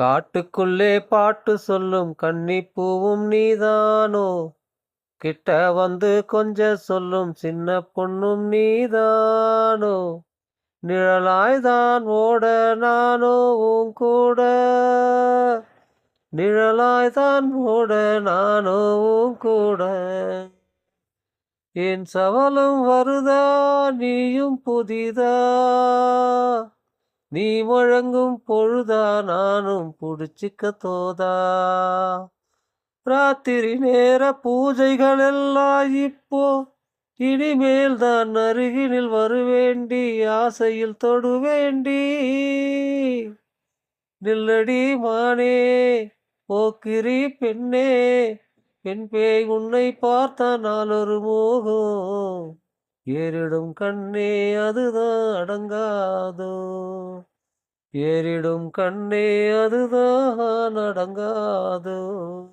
காட்டுக்குள்ளே பாட்டு சொல்லும் கன்னிப்பூவும் நீதானோ? கிட்ட வந்து கொஞ்ச சொல்லும் சின்ன பொண்ணும் நீதானோ? நிழலாய்தான் ஓட நானோ உன் கூட? நிழலாய்தான் ஓட நானோ உன் கூட? என் சவலும் வருதா நீயும் புதிதா? நீ முழங்கும் பொழுதா நானும் புடிச்சிக்க தோதா. ராத்திரி நேர பூஜைகள் எல்லாம் இப்போ இனிமேல் தான் அருகினில் வருவேண்டி ஆசையில் தொடுவேண்டி. நில்லடி மானே போக்கிரி பெண்ணே பெண் பேய் உன்னை பார்த்த நாளொரு மோகம். ஏறிடும் கண்ணே அதுதான் அடங்காதோ? ஏறிடும் கண்ணே அதுதான் அடங்காதோ?